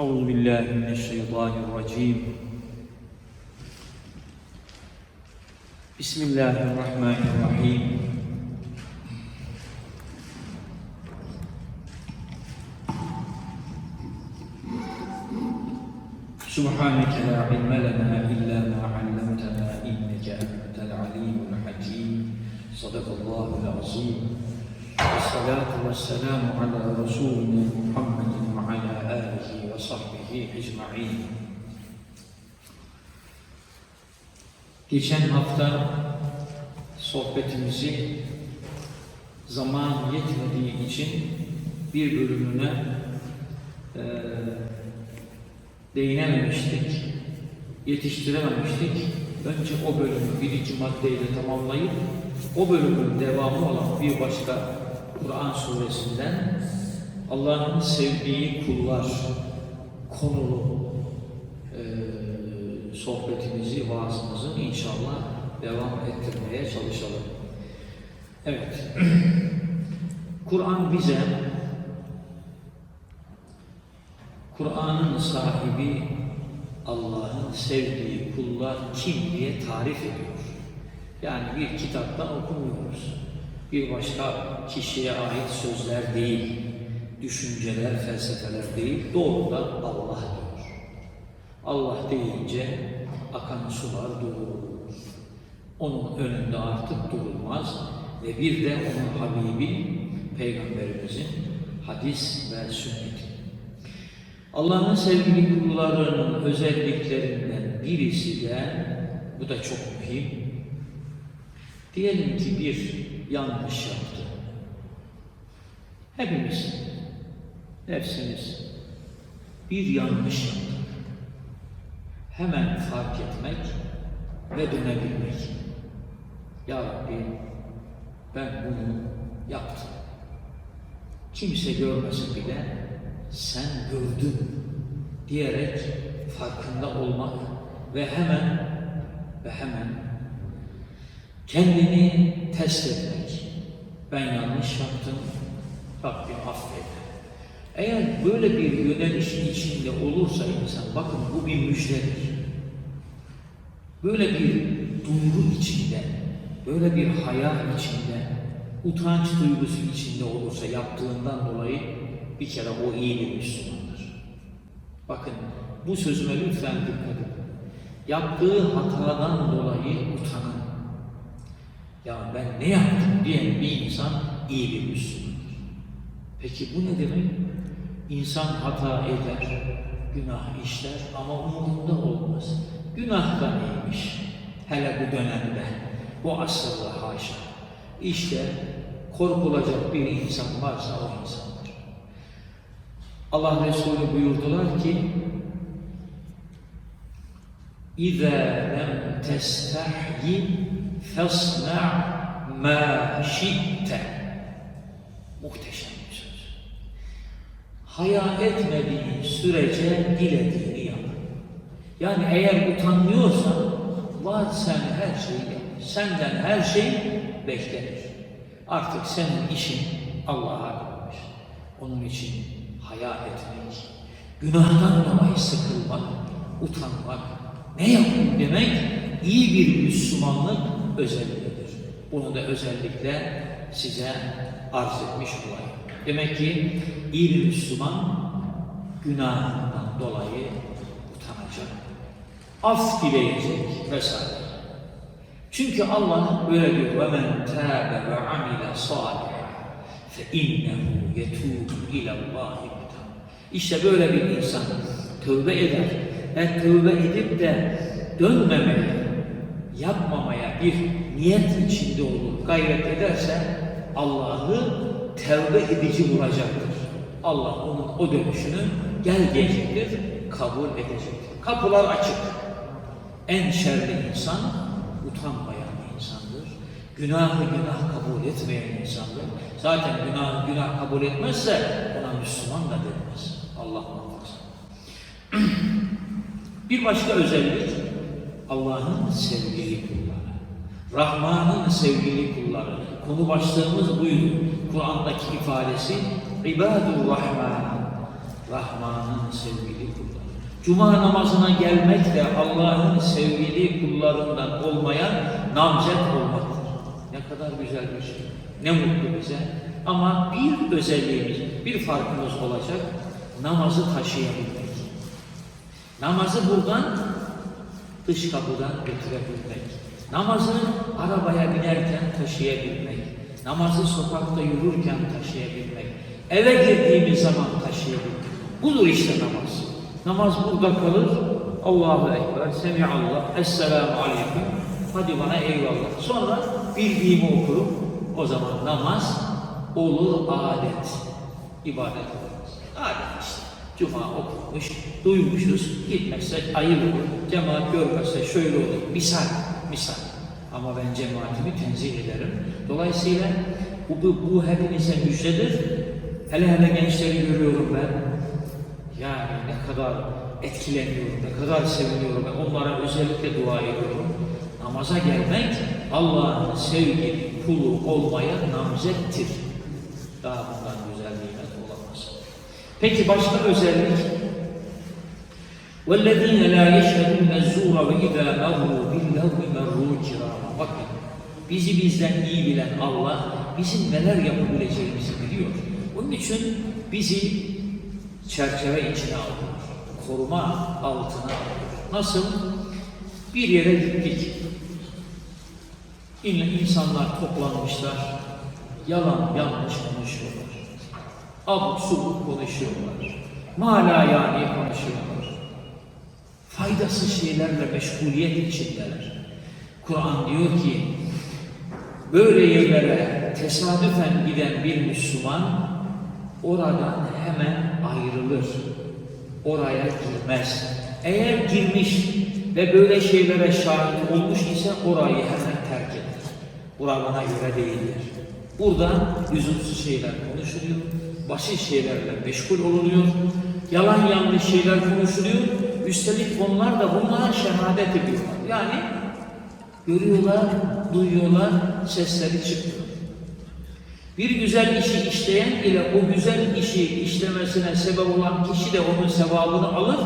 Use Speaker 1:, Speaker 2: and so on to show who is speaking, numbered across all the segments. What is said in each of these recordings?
Speaker 1: أعوذ بالله من الشيطان الرجيم. بسم الله الرحمن الرحيم. سبحانك لا علم لنا إلا ما علمتنا إنك أنت العليم الحكيم. صدق الله العظيم. والصلاة والسلام على رسولنا محمد آله وصحبه أجمعين Geçen hafta sohbetimizi zaman yetmediği için bir bölümüne eee değinememiştik, yetiştirememiştik. Önce o bölümü birinci maddeyle tamamlayıp o bölümün devamı olan bir başka Kur'an suresinden Allah'ın sevdiği kullar konulu eee, sohbetimizi, vaazımızı inşallah devam ettirmeye çalışalım. Evet. Kur'an bize Kur'an'ın sahibi Allah'ın sevdiği kullar kim diye tarif ediyor. Yani bir kitaptan okumuyoruz. Bir başka kişiye ait sözler değil, düşünceler, felsefeler değil, doğrudan Allah diyor. Allah deyince akan sular durur. Onun önünde artık durulmaz ve bir de onun Habibi, Peygamberimizin hadis ve sünneti. Allah'ın sevgili kullarının özelliklerinden birisi de, bu da çok mühim, diyelim ki bir yanlış yaptı. Hepimiz, nefsimiz bir yanlış yaptı. Hemen fark etmek ve dönebilmek. Ya Rabbi ben bunu yaptım. Kimse görmese bile sen gördün diyerek farkında olmak ve hemen ve hemen kendini test etmek. Ben yanlış yaptım, Rabbim affet. Eğer böyle bir yönelişin içinde olursa insan, bakın bu bir müjdedir. Böyle bir duygu içinde, böyle bir hayal içinde, utanç duygusu içinde olursa yaptığından dolayı bir kere o iyi bir Müslümandır. Bakın bu sözüme lütfen dikkat edin. Yaptığı hatadan dolayı utanın. Ya ben ne yaptım diyen bir insan iyi bir Müslümandır. Peki bu ne demek? İnsan hata eder, günah işler ama umurunda olmaz. Günah da neymiş? Hele bu dönemde, bu asırda haşa. İşte korkulacak bir insan varsa o insandır. Allah Resulü buyurdular ki İzâ lem testahyi fasna' ma şi'te Muhteşem. Haya etmediğin sürece dilediğini yap. Yani eğer utanmıyorsan var sen her şeyi. Senden her şey beklenir. Artık senin işin Allah'a kalmış. Onun için haya etmek, günahtan dolayı sıkılmak, utanmak, ne yapayım demek iyi bir Müslümanlık özelliğidir. Bunu da özellikle size arz etmiş olayım. Demek ki iyi bir Müslüman günahından dolayı utanacak. Af dileyecek vesaire. Çünkü Allah böyle diyor ve men tâbe ve amile salih fe innehu yetûbu ilallâhi İşte böyle bir insan tövbe eder ve tövbe edip de dönmemeye, yapmamaya bir niyet içinde olur, gayret ederse Allah'ı tevbe edici bulacaktır. Allah onun o dönüşünü gel diyecektir, kabul edecektir. Kapılar açık. En şerli insan utanmayan insandır. Günahı günah kabul etmeyen insandır. Zaten günah günah kabul etmezse ona Müslüman da denmez. Allah muhafaza. Bir başka özellik Allah'ın sevgili kulları. Rahman'ın sevgili kulları. Konu başlığımız buydu. Kur'an'daki ifadesi İbadur Rahman. Rahman'ın sevgili kulları. Cuma namazına gelmek de Allah'ın sevgili kullarından olmayan namzet olmaktır. Ne kadar güzel bir şey. Ne mutlu bize. Ama bir özelliğimiz, bir farkımız olacak. Namazı taşıyabilmek. Namazı buradan dış kapıdan götürebilmek. Namazı arabaya binerken taşıyabilmek. Namazı sokakta yürürken taşıyabilmek. Eve girdiğimiz zaman taşıyabilmek. Budur işte namaz. Namaz burada kalır. Allahu Ekber, Semihallah, Esselamu Aleyküm. Hadi bana eyvallah. Sonra bildiğimi okurum. O zaman namaz olur adet. İbadet olmaz. Adet işte. Cuma okumuş, duymuşuz, gitmezsek ayıp olur. Cemaat görmezse şöyle olur. Misal, misal. Ama ben cemaatimi tenzih ederim. Dolayısıyla bu, bu, bu hepinize müjdedir. Hele hele gençleri görüyorum ben. Yani ne kadar etkileniyorum, ne kadar seviniyorum. Ben onlara özellikle dua ediyorum. Namaza gelmek Allah'ın sevgili kulu olmaya namzettir. Daha bundan güzel nimet olamaz. Peki başka özellik? وَالَّذ۪ينَ لَا يَشْهَدُونَ الزُّورَ وَاِذَا مَرُّوا بِاللَّهُ مَرُّوا كِرَامًا Bakın, bizi bizden iyi bilen Allah, bizim neler yapabileceğimizi biliyor. Onun için bizi çerçeve içine alıyor, koruma altına alıyor. Nasıl? Bir yere gittik. Yine insanlar toplanmışlar, yalan yanlış konuşuyorlar. Abuk subuk konuşuyorlar. Mala yani konuşuyorlar. Faydasız şeylerle meşguliyet içindeler. Kur'an diyor ki, böyle yerlere tesadüfen giden bir Müslüman oradan hemen ayrılır. Oraya girmez. Eğer girmiş ve böyle şeylere şahit olmuş ise orayı hemen terk eder. Bura bana göre değildir. Burada lüzumsuz şeyler konuşuluyor, basit şeylerle meşgul olunuyor, yalan yanlış şeyler konuşuluyor. Üstelik onlar da bunlara şehadet ediyorlar. Yani görüyorlar, duyuyorlar, sesleri çıkıyor. Bir güzel işi işleyen ile o güzel işi işlemesine sebep olan kişi de onun sevabını alır.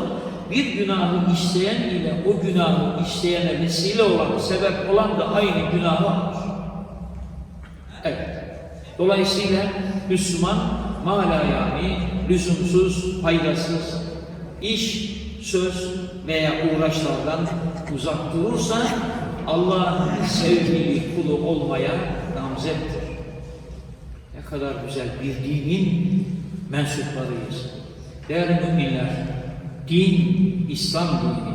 Speaker 1: Bir günahı işleyen ile o günahı işleyene vesile olan, sebep olan da aynı günahı alır. Evet. Dolayısıyla Müslüman mala yani lüzumsuz, faydasız iş, söz veya uğraşlardan uzak durursa Allah'ın sevgili kulu olmaya namzettir. Ne kadar güzel bir dinin mensuplarıyız. Değerli müminler, din, İslam dini,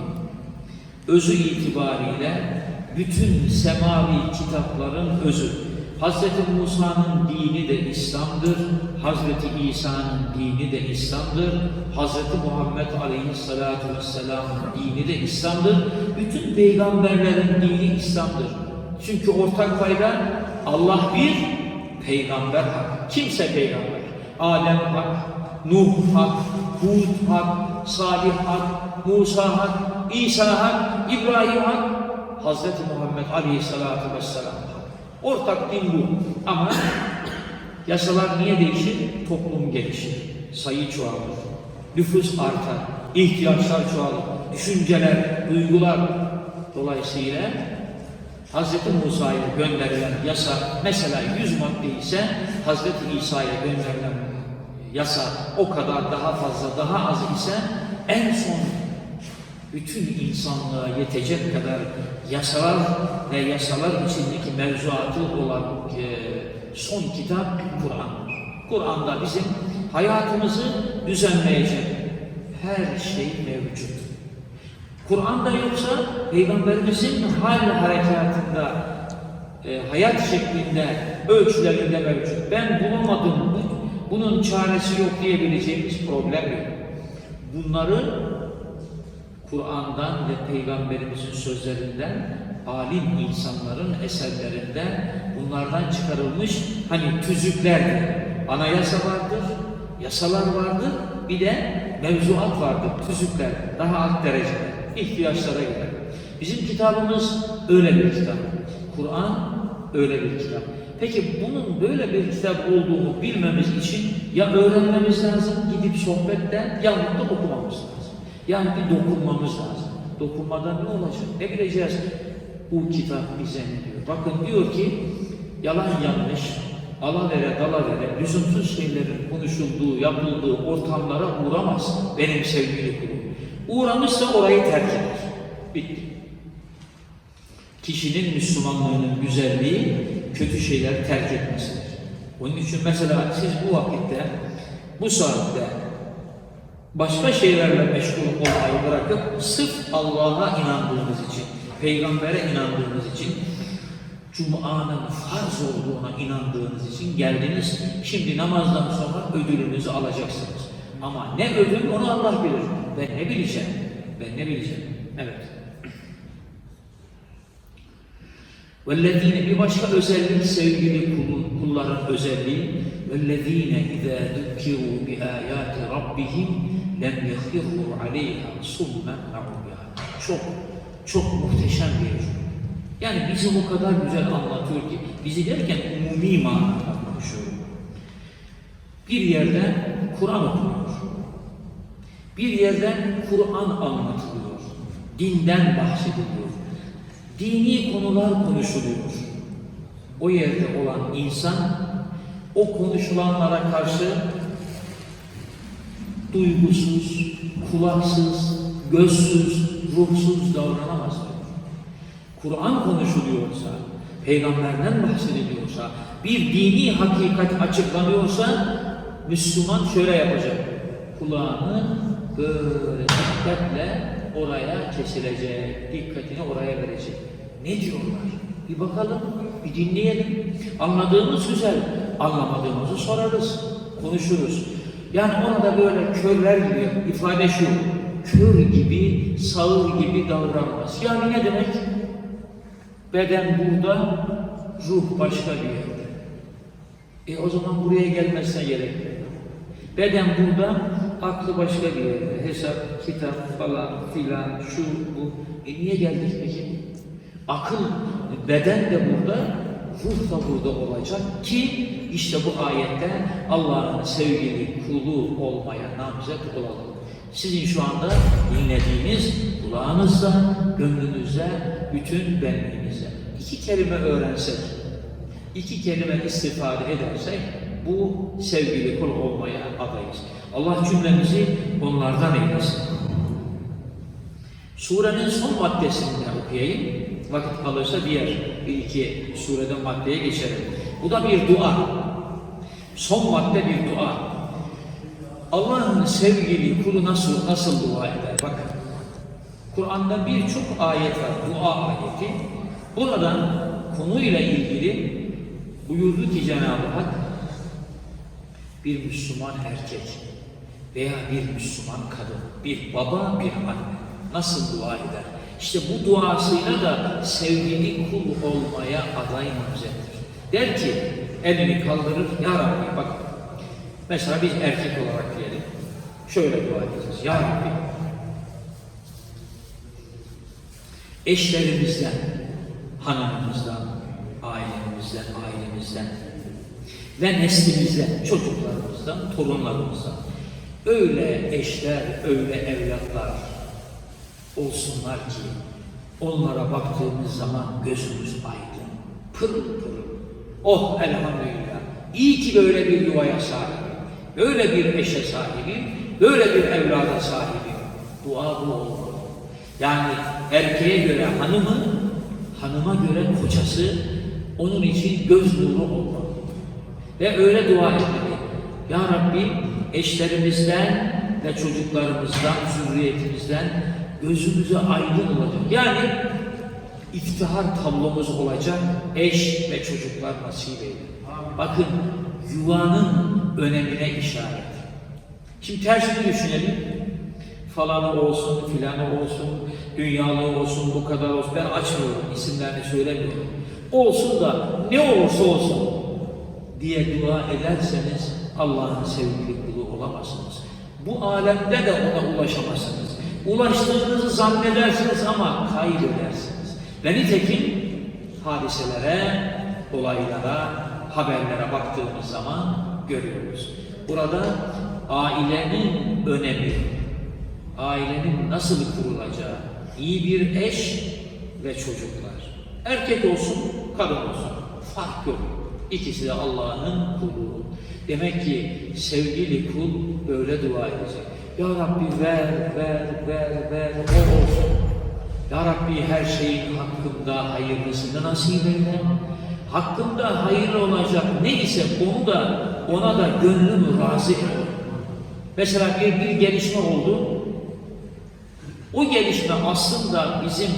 Speaker 1: özü itibariyle bütün semavi kitapların özü. Hazreti Musa'nın dini de İslam'dır. Hazreti İsa'nın dini de İslam'dır. Hazreti Muhammed Aleyhisselatü Vesselam'ın dini de İslam'dır. Bütün peygamberlerin dini İslam'dır. Çünkü ortak payda Allah bir, peygamber hak. Kimse peygamber. Adem hak, Nuh hak, Hud hak, Salih hak, Musa hak, İsa hak, İbrahim hak, Hazreti Muhammed Aleyhisselatü Vesselam. Ortak din bu. Ama yasalar niye değişir? Toplum gelişir. Sayı çoğalır. Nüfus artar. ihtiyaçlar çoğalır. Düşünceler, duygular. Dolayısıyla Hz. Musa'ya gönderilen yasa mesela 100 madde ise Hz. İsa'ya gönderilen yasa o kadar daha fazla daha az ise en son bütün insanlığa yetecek kadar yasalar ve yasalar içindeki mevzuatı olan e, son kitap Kur'an. Kur'an'da bizim hayatımızı düzenleyecek her şey mevcut. Kur'an'da yoksa Peygamberimizin hal harekatında, e, hayat şeklinde, ölçülerinde mevcut. Ben bulamadım, bu, bunun çaresi yok diyebileceğimiz problem yok. Bunları Kur'an'dan ve Peygamberimizin sözlerinden, alim insanların eserlerinden bunlardan çıkarılmış hani tüzüklerdir. Anayasa vardır, yasalar vardır, bir de mevzuat vardır, tüzükler, daha alt derecede, ihtiyaçlara göre. Bizim kitabımız öyle bir kitap. Kur'an öyle bir kitap. Peki bunun böyle bir kitap olduğunu bilmemiz için ya öğrenmemiz lazım, gidip sohbetten ya da okumamız lazım. Yani bir dokunmamız lazım. Dokunmadan ne olacak? Ne bileceğiz? Bu kitap bize ne diyor? Bakın diyor ki yalan yanlış, alavere dalavere, lüzumsuz şeylerin konuşulduğu, yapıldığı ortamlara uğramaz benim sevgili kulum. Uğramışsa orayı terk eder. Bitti. Kişinin Müslümanlığının güzelliği kötü şeyler terk etmesidir. Onun için mesela siz bu vakitte, bu saatte başka şeylerle meşgul olmayı bırakıp sırf Allah'a inandığınız için, peygambere inandığınız için, Cuma'nın farz olduğuna inandığınız için geldiniz. Şimdi namazdan sonra ödülünüzü alacaksınız. Ama ne ödül onu Allah bilir. Ben ne bileceğim? Ben ne bileceğim? Evet. وَالَّذ۪ينَ bir başka özellik sevgili kulun, kulların özelliği وَالَّذ۪ينَ اِذَا ذُكِّرُوا بِآيَاتِ رَبِّهِمْ لَمْ يَخِرُّوا عَلَيْهَا صُمًّا وَعُمْيَانًا Çok, çok muhteşem bir cümle. Yani bizi o kadar güzel anlatıyor ki, bizi derken umumi manada konuşuyorum. Bir yerden Kur'an okunuyor. Bir yerden Kur'an anlatılıyor. Dinden bahsediliyor. Dini konular konuşuluyor. O yerde olan insan o konuşulanlara karşı duygusuz, kulaksız, gözsüz, ruhsuz davranamaz. Kur'an konuşuluyorsa, peygamberden bahsediliyorsa, bir dini hakikat açıklanıyorsa Müslüman şöyle yapacak. Kulağını böyle dikkatle oraya kesilecek, dikkatini oraya verecek. Ne diyorlar? Bir bakalım, bir dinleyelim. Anladığımız güzel, anlamadığımızı sorarız, konuşuruz. Yani orada böyle körler gibi, ifade şu, kör gibi, sağır gibi davranmaz. Yani ne demek? Beden burada, ruh başka bir yerde. E o zaman buraya gelmezse gerek. Beden burada, aklı başka bir yerde. Hesap, kitap falan filan, şu bu. E niye geldik peki? Akıl, beden de burada, ruh da burada olacak ki işte bu ayette Allah'ın sevgili kulu olmaya namzet olalım. Sizin şu anda dinlediğiniz kulağınızda, gönlünüzde, bütün benliğinizde. İki kelime öğrensek, iki kelime istifade edersek bu sevgili kul olmaya adayız. Allah cümlemizi onlardan eylesin. Surenin son maddesini okuyayım. Vakit kalırsa diğer bir iki sureden maddeye geçelim. Bu da bir dua. Son madde bir dua. Allah'ın sevgili kulu nasıl nasıl dua eder? Bakın. Kur'an'da birçok ayet var. Dua ayeti. Buradan konuyla ilgili buyurdu ki Cenab-ı Hak bir Müslüman erkek veya bir Müslüman kadın, bir baba, bir anne nasıl dua eder? İşte bu duasıyla da sevgili kul olmaya aday namzettir. Der ki, elini kaldırır, Ya Rabbi bak, mesela biz erkek olarak diyelim, şöyle dua edeceğiz. Ya Rabbi, eşlerimizden, hanımımızdan, ailemizden, ailemizden ve neslimizden, çocuklarımızdan, torunlarımızdan öyle eşler, öyle evlatlar olsunlar ki onlara baktığımız zaman gözümüz aydın, pırıl pırıl. Oh elhamdülillah. İyi ki böyle bir yuvaya sahibim. Böyle bir eşe sahibim. Böyle bir evlada sahibim. Dua bu olmalı. Yani erkeğe göre hanımı, hanıma göre kocası onun için göz nuru olmalı. Ve öyle dua etmeli. Ya Rabbi eşlerimizden ve çocuklarımızdan, zürriyetimizden gözümüze aydın olacak. Yani iftihar tablomuz olacak eş ve çocuklar nasip eyle. Bakın yuvanın önemine işaret. Şimdi tersini düşünelim. Falanı olsun, filanı olsun, dünyalı olsun, bu kadar olsun. Ben açmıyorum, isimlerini söylemiyorum. Olsun da ne olursa olsun diye dua ederseniz Allah'ın sevgili kulu olamazsınız. Bu alemde de ona ulaşamazsınız. Ulaştığınızı zannedersiniz ama kaybedersiniz. Ve nitekim hadiselere olaylara, haberlere baktığımız zaman görüyoruz. Burada ailenin önemi, ailenin nasıl kurulacağı, iyi bir eş ve çocuklar. Erkek olsun, kadın olsun. Fark yok. İkisi de Allah'ın kulu. Demek ki sevgili kul böyle dua edecek. Ya Rabbi ver, ver, ver, ver, o olsun. Ya Rabbi her şeyin hakkında hayırlısını nasip eyle. Hakkında hayırlı olacak ne ise onu da ona da gönlümü razı et. Mesela bir, bir gelişme oldu. O gelişme aslında bizim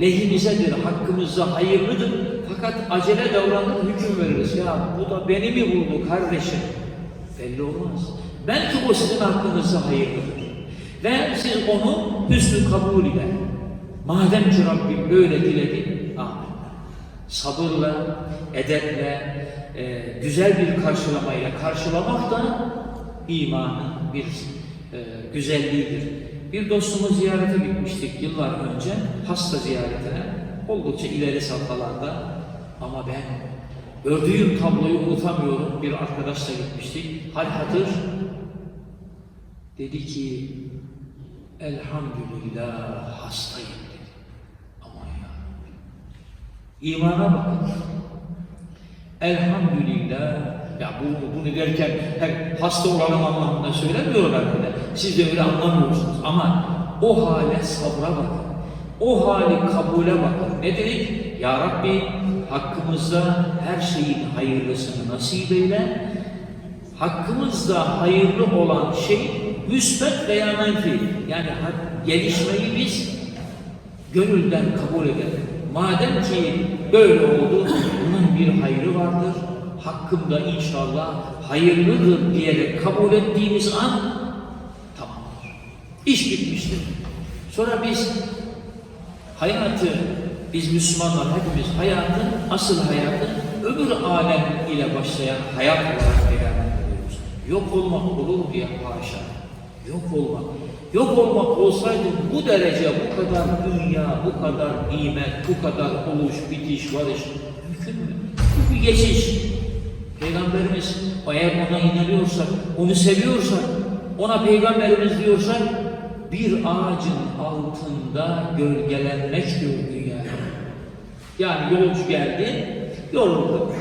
Speaker 1: lehimizedir, hakkımızda hayırlıdır. Fakat acele davranıp hüküm veririz. Ya bu da beni mi buldu kardeşim? Belli olmaz. Belki o sizin hakkınızda hayırlıdır. Ve siz onu hüsnü kabul ile. Madem ki Rabbim böyle diledi, amin. Sabırla, edeple, e, güzel bir karşılamayla karşılamak da imanın bir e, güzelliğidir. Bir dostumu ziyarete gitmiştik yıllar önce, hasta ziyaretine. Oldukça ileri safhalarda ama ben gördüğüm tabloyu unutamıyorum. Bir arkadaşla gitmiştik. Hal hatır dedi ki elhamdülillah hastayım dedi. Aman ya. İmana bakın. Elhamdülillah. Ya bu, bunu derken hep hasta olalım anlamında söylemiyorum ben de. Siz de öyle anlamıyorsunuz. Ama o hale sabra bakın. O hali kabule bakın. Ne dedik? Ya Rabbi hakkımızda her şeyin hayırlısını nasip eyle. Hakkımızda hayırlı olan şey müsbet veya menfi. Yani gelişmeyi biz gönülden kabul edelim. Madem ki böyle oldu, bunun bir hayrı vardır. Hakkımda inşallah hayırlıdır diyerek kabul ettiğimiz an tamamdır. İş bitmiştir. Sonra biz hayatı, biz Müslümanlar hepimiz hayatın, asıl hayatı öbür alem ile başlayan hayat olarak beyan ediyoruz. Yok olmak olur mu ya haşa? Yok olmak. Yok olmak olsaydı bu derece, bu kadar dünya, bu kadar nimet, bu kadar oluş, bitiş, varış mümkün mü? Bu bir geçiş. Peygamberimiz eğer ona inanıyorsak, onu seviyorsak, ona peygamberimiz diyorsak bir ağacın altında gölgelenmek diyor dünya. Yani yolcu geldi, yoruldu.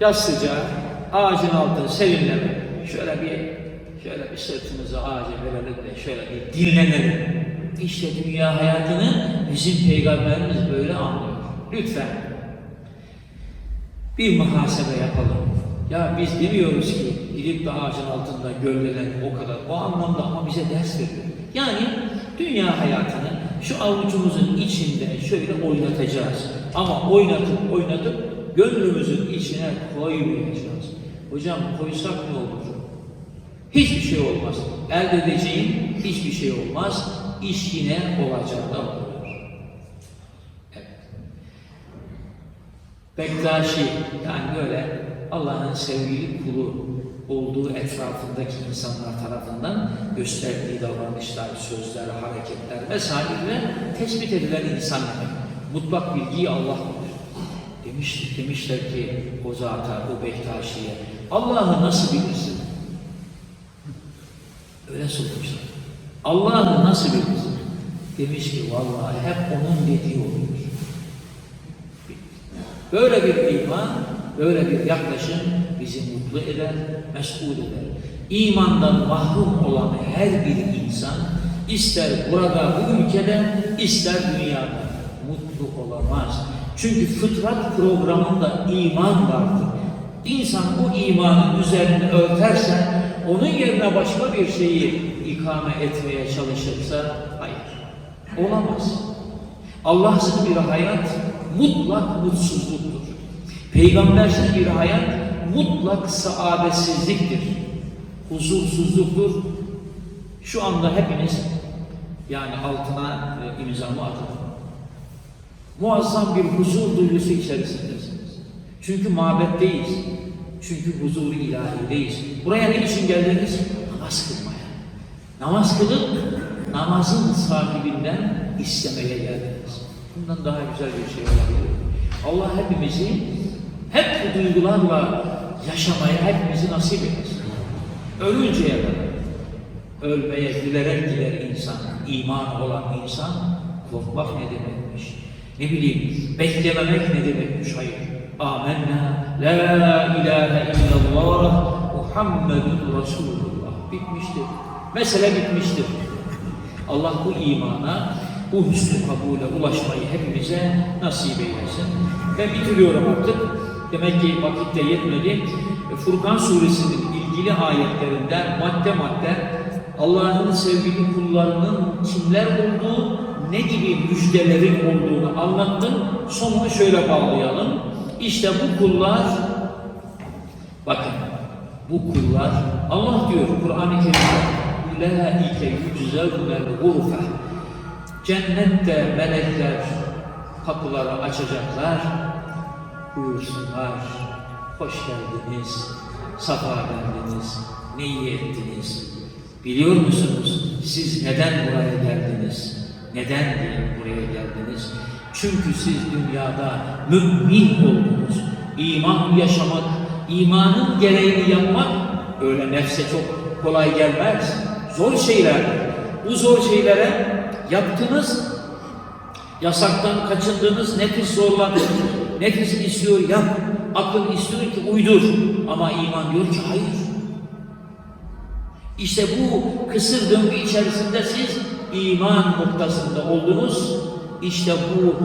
Speaker 1: Yaz sıcağı, ağacın altında serinleme. Şöyle bir şöyle bir sırtımızı ağaca verelim de şöyle bir dinlenelim. İşte dünya hayatını bizim peygamberimiz böyle anlıyor. Lütfen bir muhasebe yapalım. Ya biz demiyoruz ki gidip de ağacın altında gölgelen o kadar. O anlamda ama bize ders veriyor. Yani dünya hayatını şu avucumuzun içinde şöyle oynatacağız. Ama oynatıp oynatıp gönlümüzün içine koymayacağız. Hocam koysak ne olur? Hiçbir şey olmaz. Elde edeceğin hiçbir şey olmaz. İş yine olacağında olur. Evet. Bektaşi yani böyle Allah'ın sevgili kulu olduğu etrafındaki insanlar tarafından gösterdiği davranışlar, sözler, hareketler vesaire tespit edilen insan demek. Mutlak bilgiyi Allah bilir. Demiş, demişler ki o zata, o Bektaşi'ye Allah'ı nasıl bilirsin? Öyle sormuşlar. Allah'ı nasıl bilirsin? Demiş ki vallahi hep onun dediği oluyor. Böyle bir iman, böyle bir yaklaşım bizi mutlu eder, mesul eder. İmandan mahrum olan her bir insan ister burada bu ülkede ister dünyada mutlu olamaz. Çünkü fıtrat programında iman vardır. İnsan bu imanın üzerine örterse onun yerine başka bir şeyi ikame etmeye çalışırsa hayır. Olamaz. Allahsız bir hayat mutlak mutsuzluktur. Peygambersiz bir hayat mutlak saadetsizliktir. Huzursuzluktur. Şu anda hepiniz yani altına e, imzamı atın. Muazzam bir huzur duygusu içerisindesiniz. Çünkü mabetteyiz. Çünkü huzuru ilahideyiz. Buraya ne için geldiniz? Namaz kılmaya. Namaz kılıp namazın sahibinden istemeye geldiniz. Bundan daha güzel bir şey olabilir. Allah hepimizi hep bu duygularla yaşamaya hepimizi nasip etsin. Ölünceye kadar. Ölmeye gülerek gider insan. iman olan insan korkmak ne demekmiş? Ne bileyim beklememek ne demekmiş? Hayır. Amenna la ilahe illallah Muhammedun Resulullah. Bitmiştir. Mesele bitmiştir. Allah bu imana, bu hüsnü kabule ulaşmayı hepimize nasip eylesin. Ben bitiriyorum artık. Demek ki vakit de yetmedi. Furkan suresinin ilgili ayetlerinden madde madde Allah'ın sevgili kullarının kimler olduğu, ne gibi müjdelerin olduğunu anlattım. Sonunu şöyle bağlayalım. İşte bu kullar bakın bu kullar Allah diyor Kur'an-ı Kerim'de ulaike yüczevnel gurfe cennette melekler kapıları açacaklar buyursunlar hoş geldiniz safa geldiniz ne iyi ettiniz. Biliyor musunuz siz neden buraya geldiniz? Neden diye buraya geldiniz? Çünkü siz dünyada mümin oldunuz. İman yaşamak, imanın gereğini yapmak öyle nefse çok kolay gelmez. Zor şeyler. Bu zor şeylere yaptınız, yasaktan kaçındınız, nefis zorladı. Nefis istiyor yap, akıl istiyor ki uydur. Ama iman diyor ki hayır. İşte bu kısır döngü içerisinde siz iman noktasında oldunuz. İşte bu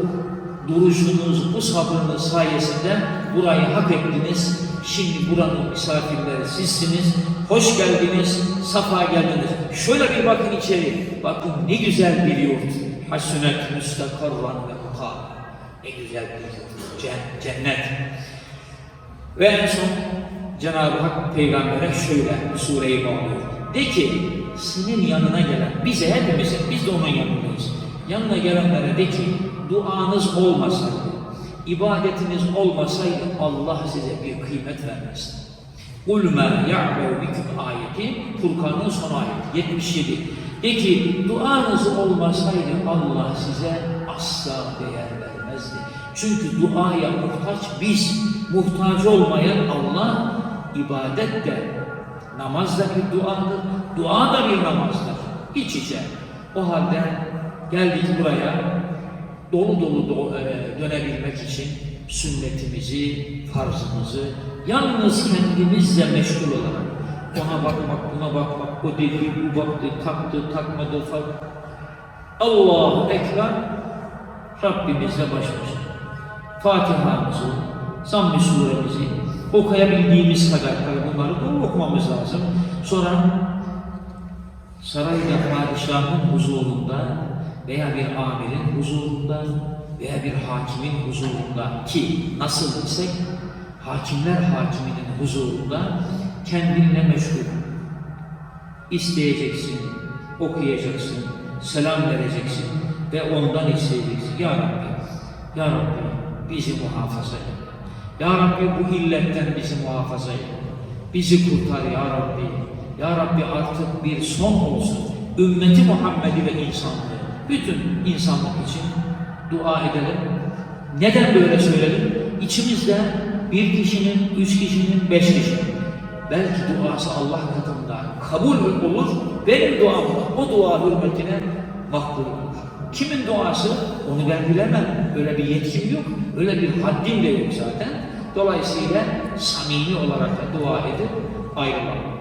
Speaker 1: duruşunuz, bu sabrınız sayesinde burayı hak ettiniz. Şimdi buranın misafirleri sizsiniz. Hoş geldiniz, safa geldiniz. Şöyle bir bakın içeri. Bakın ne güzel bir yurt. Hasünet müstakarran ve muka. Ne güzel bir yurt. Cen- Cennet. Ve en son Cenab-ı Hak peygambere şöyle sureyi bağlıyor. De ki senin yanına gelen, bize hepimize, biz de onun yanındayız. Yanına gelenlere de ki duanız olmasaydı, ibadetiniz olmasaydı Allah size bir kıymet vermezdi. Ulma ya'bu bikum ayeti Furkan'ın son ayeti 77. De ki duanız olmasaydı Allah size asla değer vermezdi. Çünkü duaya muhtaç biz, muhtaç olmayan Allah ibadet de namaz da bir duadır, dua da bir namazdır. İç içe. O halde geldik buraya dolu dolu do- e, dönebilmek için sünnetimizi, farzımızı yalnız kendimizle meşgul olarak ona bakmak, buna bakmak, o dedi, bu baktı, taktı, takmadı falan. Allahu Ekber Rabbimizle baş başa. Fatiha'mızı, Zamm-ı suremizi okuyabildiğimiz kadar bunları doğru okumamız lazım. Sonra sarayda padişahın huzurunda veya bir amirin huzurunda veya bir hakimin huzurunda ki nasıl isek hakimler hakiminin huzurunda kendinle meşgul. İsteyeceksin, okuyacaksın, selam vereceksin ve ondan isteyeceksin. Ya Rabbi, Ya Rabbi bizi muhafaza et. Ya Rabbi bu illetten bizi muhafaza et. Bizi kurtar Ya Rabbi. Ya Rabbi artık bir son olsun. Ümmeti Muhammed'i ve insanlığı, bütün insanlık için dua edelim. Neden böyle söyledim? İçimizde bir kişinin, üç kişinin, beş kişinin belki duası Allah katında kabul olur, benim duam o dua hürmetine makbul olur. Kimin duası onu ben bilemem. Öyle bir yetkim yok, öyle bir haddim de yok zaten. Dolayısıyla samimi olarak da dua edip ayrılalım.